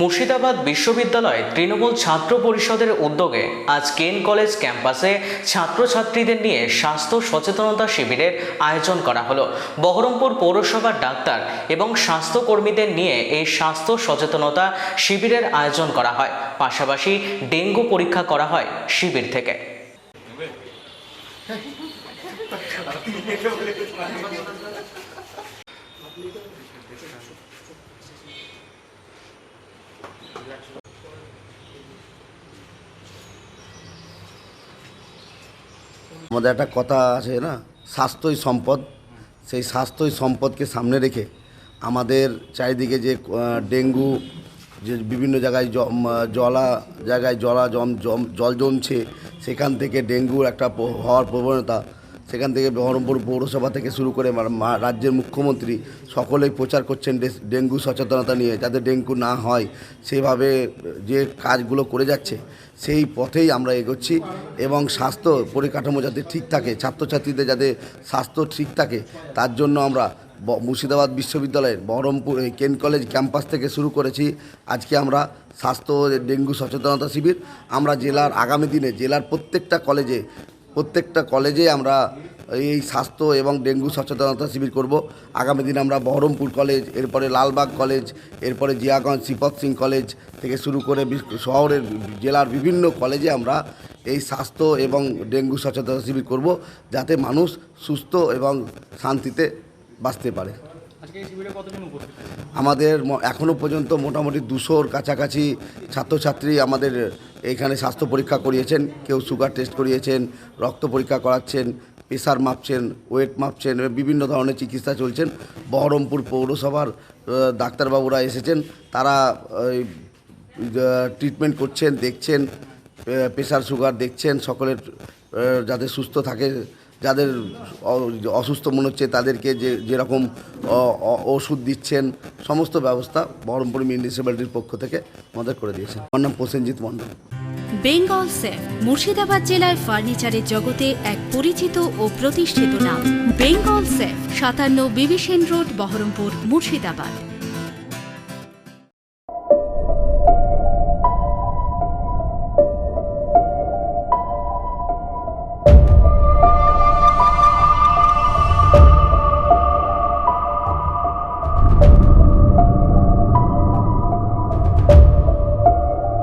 মুর্শিদাবাদ বিশ্ববিদ্যালয়ে তৃণমূল ছাত্র পরিষদের উদ্যোগে আজ কেন কলেজ ক্যাম্পাসে ছাত্রছাত্রীদের নিয়ে স্বাস্থ্য সচেতনতা শিবিরের আয়োজন করা হলো। বহরমপুর পৌরসভার ডাক্তার এবং স্বাস্থ্যকর্মীদের নিয়ে এই স্বাস্থ্য সচেতনতা শিবিরের আয়োজন করা হয়। পাশাপাশি ডেঙ্গু পরীক্ষা করা হয় শিবির থেকে। আমাদের একটা কথা আছে না? স্বাস্থ্যই সম্পদ। সেই স্বাস্থ্যই সম্পদকে সামনে রেখে আমাদের চারিদিকে যে ডেঙ্গু, যে বিভিন্ন জায়গায় জলা জায়গায় জলা জম, জল জমছে, সেখান থেকে ডেঙ্গুর একটা হওয়ার প্রবণতা সেখান থেকে বহরমপুর পৌরসভা থেকে শুরু করে রাজ্যের মুখ্যমন্ত্রী সকলেই প্রচার করছেন ডেঙ্গু সচেতনতা নিয়ে, যাতে ডেঙ্গু না হয়। সেভাবে যে কাজগুলো করে যাচ্ছে, সেই পথেই আমরা এগোচ্ছি এবং স্বাস্থ্য পরিকাঠামো যাতে ঠিক থাকে, ছাত্রছাত্রীদের যাতে স্বাস্থ্য ঠিক থাকে, তার জন্য আমরা মুর্শিদাবাদ বিশ্ববিদ্যালয়ের বহরমপুর কেন কলেজ ক্যাম্পাস থেকে শুরু করেছি। আজকে আমরা স্বাস্থ্য ডেঙ্গু সচেতনতা শিবির, আমরা জেলার আগামী দিনে জেলার প্রত্যেকটা কলেজে প্রত্যেকটা কলেজে আমরা এই স্বাস্থ্য এবং ডেঙ্গু সচেতনতা শিবির করব। আগামী দিনে আমরা বহরমপুর কলেজ, এরপরে লালবাগ কলেজ, এরপরে জিয়াগঞ্জ, শ্রীপদ সিং কলেজ থেকে শুরু করে শহরের জেলার বিভিন্ন কলেজে আমরা এই স্বাস্থ্য এবং ডেঙ্গু সচেতনতা শিবির করব, যাতে মানুষ সুস্থ এবং শান্তিতে বাঁচতে পারে। আমাদের এখনও পর্যন্ত মোটামুটি দুশোর কাছাকাছি ছাত্রছাত্রী আমাদের এখানে স্বাস্থ্য পরীক্ষা করিয়েছেন, কেউ সুগার টেস্ট করিয়েছেন, রক্ত পরীক্ষা করাচ্ছেন প্রেশার মাপছেন, ওয়েট মাপছেন বিভিন্ন ধরনের চিকিৎসা চলছেন। বহরমপুর পৌরসভার ডাক্তারবাবুরা এসেছেন, তারা ট্রিটমেন্ট করছেন, দেখছেন প্রেশার সুগার দেখছেন, সকলের যাতে সুস্থ থাকে। যাদের অসুস্থ মনে হচ্ছে, তাদেরকে যে, যেরকম ওষুধ দিচ্ছেন, সমস্ত ব্যবস্থা বহরমপুর মিউনিসিপ্যালিটির পক্ষ থেকে আমাদের করে দিয়েছেন। আমার নাম প্রসেনজিৎ মণ্ডল। বেঙ্গল সেফ, মুর্শিদাবাদ জেলায় ফার্নিচারের জগতে এক পরিচিত ও প্রতিষ্ঠিত নাম। বেঙ্গল সেফ, সাতান্ন বিবিসেন রোড, বহরমপুর, মুর্শিদাবাদ।